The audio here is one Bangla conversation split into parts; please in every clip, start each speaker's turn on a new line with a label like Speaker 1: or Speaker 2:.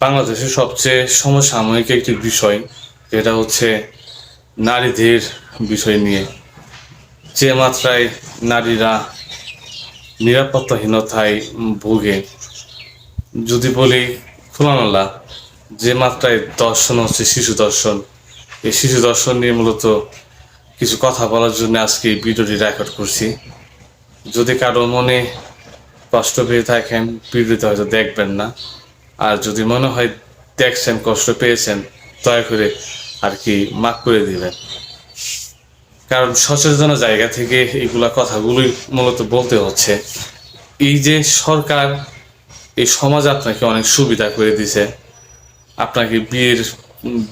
Speaker 1: বাংলাদেশের সবচেয়ে সমসাময়িক একটি বিষয়, যেটা হচ্ছে নারীদের বিষয় নিয়ে। যে মাত্রায় নারীরা নিরাপত্তাহীনতায় ভোগে। যদি বলি খোলামেলা যে মাত্রায় দর্শন হচ্ছে শিশু দর্শন। এই শিশু দর্শন নিয়ে মূলত কিছু কথা বলার জন্য আজকে ভিডিওটি রেকর্ড করছি। যদি কারও মনে কষ্ট পেয়ে থাকেন ভিডিওতে হয়তো দেখবেন না। আর যদি মনে হয় দেখছেন, কষ্ট পেয়েছেন, দয়া করে আর কি মাফ করে দিবেন। কারণ সচেতন জায়গা থেকে এগুলা কথাগুলোই মূলত বলতে হচ্ছে। এই যে সরকার, এই সমাজ আপনাকে অনেক সুবিধা করে দিছে। আপনাকে বিয়ের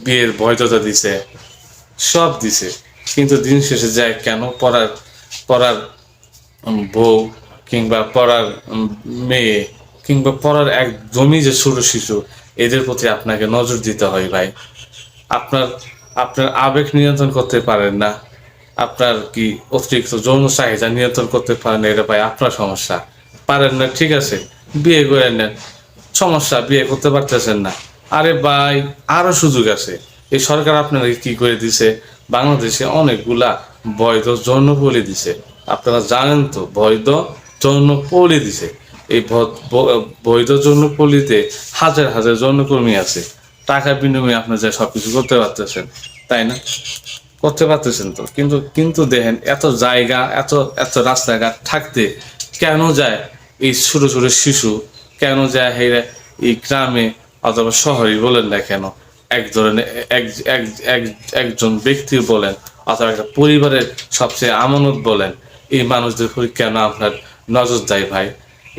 Speaker 1: বিয়ের বৈধতা দিছে, সব দিছে। কিন্তু দিন শেষে যায় কেন? পড়ার পড়ার বউ কিংবা পড়ার মেয়ে কিংবা পড়ার একদমই যে ছোট শিশু, এদের প্রতি আপনাকে নজর দিতে হয় ভাই। আপনার আপনার আবেগ নিয়ন্ত্রণ করতে পারেন না। আপনার কি অতিরিক্ত যৌন চাহিদা নিয়ন্ত্রণ করতে পারেন না, এটা ভাই আপনার সমস্যা। পারেন না, ঠিক আছে, বিয়ে করে নেন। সমস্যা, বিয়ে করতে পারতেছেন না। আরে ভাই, আরও সুযোগ আছে। এই সরকার আপনাকে কি করে দিছে? বাংলাদেশে অনেকগুলা বৈধ যৌনপল্লী দিছে। আপনারা জানেন তো, বৈধ যৌনপল্লী দিছে। এই বৈধ যৌনপল্লীতে হাজার হাজার যৌনকর্মী আছে। টাকা বিনিময়ে আপনি যা সবকিছু করতে পারতেছেন, তাই না? করতে পারতেছেন তো। কিন্তু কিন্তু দেখেন, এত জায়গা, এত এত রাস্তাঘাট থাকতে কেন যায় এই ছোট ছোট শিশু? কেন যায় হেরা এই গ্রামে অথবা শহরে বলেন না কেন? এক ধরনের, এক, এক- এক- একজন ব্যক্তির বলেন অথবা একটা পরিবারের সবচেয়ে আমানত বলেন, এই মানুষদের কেন আপনার নজর দেয় ভাই?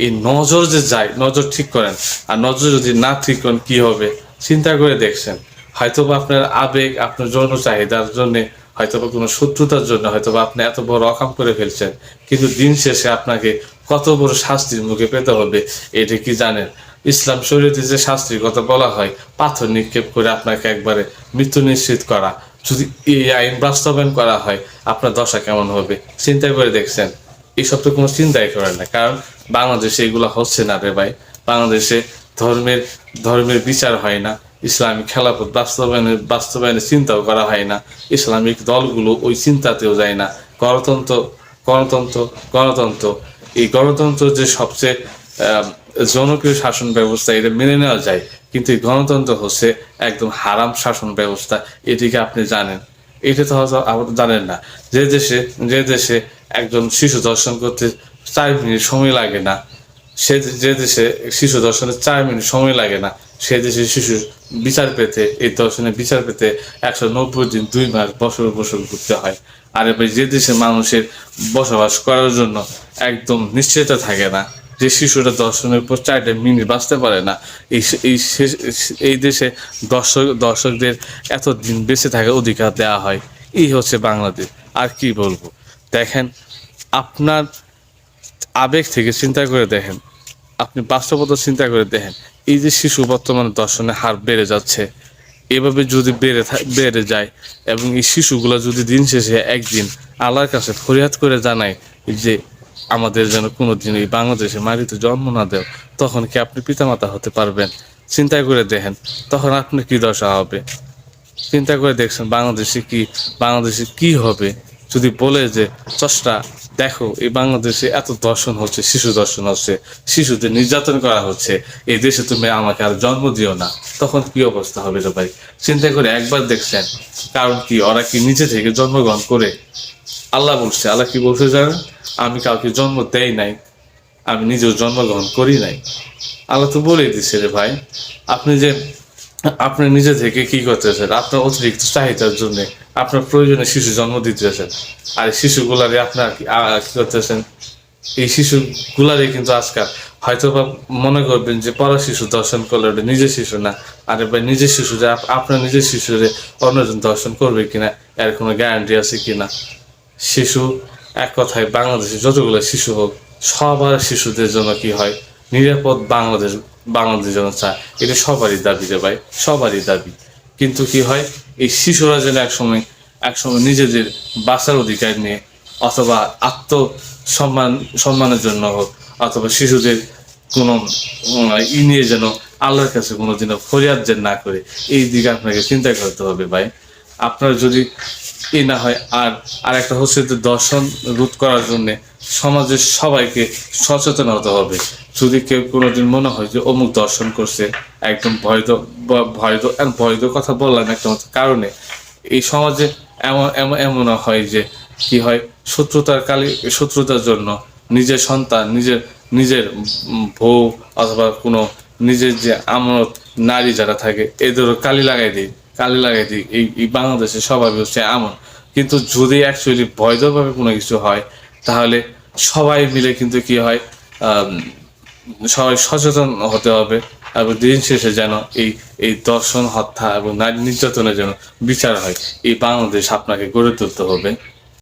Speaker 1: এই নজর যে যায়, নজর ঠিক করেন। আর নজর যদি না ঠিক করেন, কি হবে? চিন্তা করে দেখছেন। হয়তোবা আপনার আবেগ, আপনার যৌন চাহিদার জন্য, হয়তোবা কোনো শত্রুতার জন্য, হয়তোবা আপনি এত বড় অকাম করে ফেলছেন। কিন্তু দিন শেষে আপনাকে কত বড় শাস্তির মুখে পেতে হবে, এটা কি জানেন? ইসলাম শরীয়তে যে শাস্তির কথা বলা হয়, পাথর নিক্ষেপ করে আপনাকে একবারে মৃত্যু নিশ্চিত করা। যদি এই আইন বাস্তবায়ন করা হয়, আপনার দশা কেমন হবে? চিন্তা করে দেখছেন। এইসব তো কোনো চিন্তাই করেন না। কারণ বাংলাদেশে এগুলো হচ্ছে না রে ভাই। বাংলাদেশে ধর্মের ধর্মের বিচার হয় না। ইসলামিক খেলাফত বাস্তবায়নের বাস্তবায়নের চিন্তাও করা হয় না। ইসলামিক দলগুলো ওই চিন্তাতেও যায় না। গণতন্ত্র গণতন্ত্র গণতন্ত্র। এই গণতন্ত্র যে সবচেয়ে জনপ্রিয় শাসন ব্যবস্থা, এটা মেনে নেওয়া যায়। কিন্তু এই গণতন্ত্র হচ্ছে একদম হারাম শাসন ব্যবস্থা। এটিকে আপনি জানেন। এটা তো হয়তো আপনি জানেন না। যে দেশে যে দেশে একজন শিশু দর্শন করতে চার মিনিট সময় লাগে না। সে যে দেশে শিশু দর্শনে চার মিনিট সময় লাগে না, সে দেশে শিশু বিচার পেতে, এই দর্শনের বিচার পেতে একশো নব্বই দিন দুই মাস বছর বছর ঘুরতে হয়। আর এবার যে দেশে মানুষের বসবাস করার জন্য একদম নিশ্চয়তা থাকে না, যে শিশুরা দর্শনের পর চারটে মিনিট বাঁচতে পারে না, এই এই এই দেশে দর্শক, দর্শকদের এত দিন বেঁচে থাকার অধিকার দেওয়া হয়। এই হচ্ছে বাংলাদেশ, আর কি বলব? দেখেন, আপনার আবেগ থেকে চিন্তা করে দেখেন, আপনি বাস্তবতা চিন্তা করে দেখেন, এই যে শিশু বর্তমানে দর্শনের হার বেড়ে যাচ্ছে, এভাবে যদি বেড়ে বেড়ে যায় এবং এই শিশুগুলো যদি দিন শেষে একদিন আল্লাহর কাছে ফরিয়াদ করে জানায় যে আমাদের যেন কোনো দিন এই বাংলাদেশে মাটিতে জন্ম না দেও, তখন কি আপনি পিতামাতা হতে পারবেন? চিন্তা করে দেখেন, তখন আপনি কি দশা হবে? চিন্তা করে দেখছেন বাংলাদেশে কি বাংলাদেশে কি হবে? যদি বলে যে চষ্টা দেখো, এই বাংলাদেশে এত দর্শন হচ্ছে, শিশু দর্শন হচ্ছে, শিশুদের নির্যাতন করা হচ্ছে, এই দেশে তুমি আমাকে আর জন্ম দিও না। তখন কি অবস্থা হবে রে ভাই? চিন্তা করে একবার দেখছেন, কারণ কি, ওরা কি নিজে থেকে জন্মগ্রহণ করে? আল্লাহ বলছে, আল্লাহ কি বলছে জানেন? আমি কাউকে জন্ম দেই নাই, আমি নিজেও জন্মগ্রহণ করি নাই। আল্লাহ তো বলেই দিচ্ছে রে ভাই, আপনি যে আপনি নিজে থেকে কি করতেছেন? আপনার অতিরিক্ত চাহিদার জন্য আপনার প্রয়োজনে শিশু জন্ম দিতেছেন। আর শিশুগুলারে আপনার কি- করতেছেন? এই শিশুগুলারে কিন্তু আজকাল হয়তো বা মনে করবেন যে পড়া শিশু দর্শন করলে ওটা নিজের শিশু না। আরে ভাই, নিজের শিশু যে আপনার নিজের শিশুরে অন্যজন দর্শন করবে কিনা, এর কোনো গ্যারান্টি আছে কিনা? শিশু, এক কথায় বাংলাদেশে যতগুলো শিশু হোক, সবার শিশুদের জন্য কি হয়? নিরাপদ বাংলাদেশ বাংলাদেশ যেন চায় এটা সবারই দাবি রে ভাই, সবারই দাবি। কিন্তু কি হয়, এই শিশুরা যেন একসময় একসময় নিজেদের বাঁচার অধিকার নিয়ে, অথবা আত্ম সম্মান সম্মানের জন্য হোক, অথবা শিশুদের কোনো ই নিয়ে যেন আল্লাহর কাছে কোনোদিনও ফরিয়াদ যেন না করে, এই দিকে আপনাকে চিন্তা করতে হবে ভাই। আপনার যদি এ না হয়, আর আর একটা হচ্ছে যে দর্শন রোধ করার জন্য সমাজের সবাইকে সচেতন হতে হবে। যদি কেউ কোনোদিন মনে হয় যে অমুক দর্শন করছে, একদম ভয়দ আর ভয়দ কথা বললাম একটা কারণে এই সমাজে এমন এমন এমন হয় যে কি হয়, শত্রুতার কালী, শত্রুতার জন্য নিজের সন্তান, নিজের নিজের বউ অথবা কোনো নিজের যে আমনত নারী যারা থাকে, এদেরও কালি লাগাই দিই। কালি লাগাই দিই। এই এই বাংলাদেশে সবাই হচ্ছে এমন। কিন্তু যদি অ্যাকচুয়ালি বৈধভাবে কোনো কিছু হয়, তাহলে সবাই মিলে কিন্তু কি হয় সবাই সচেতন হতে হবে এবং দিন শেষে যেন এই এই দর্শন, হত্যা এবং নারী নির্যাতনের যেন বিচার হয়, এই বাংলাদেশ আপনাকে গড়ে তুলতে হবে।